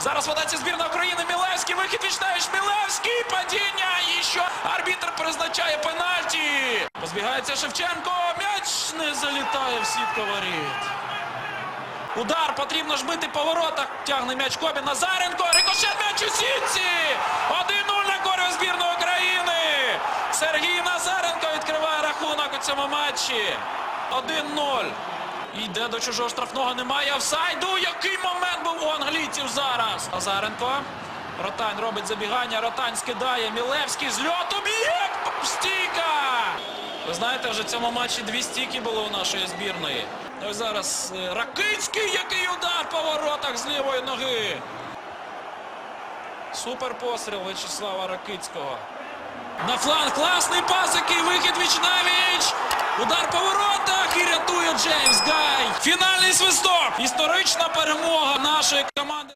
Зараз ведеться збірна України. Мілевський. Вихід Вічневич. Мілевський. Падіння. І що? Арбітр призначає пенальті. Позбігається Шевченко. М'яч не залітає в сітку воріт. Удар потрібно ж бити по воротах. Тягне м'яч Кобін. Назаренко. Рикошет м'яч у сітці. 1-0 на користь збірної України. Сергій Назаренко відкриває рахунок у цьому матчі. 1-0. Йде до чужого штрафного. Немає офсайду. Який момент був у англійців зараз. Назаренко. Ротань робить забігання. Ротань скидає. Мілевський з льоту б'є. Стійка. Ви знаєте, вже в цьому матчі дві стійки було у нашої збірної. Ось зараз е, Ракицький, який удар по воротах з лівої ноги. Супер постріл В'ячеслава Ракицького. На фланг класний пас, який вихід Вічнавіч. Удар по воротах і рятує Джеймс Гай. Фінальний свисток. Історична перемога нашої команди.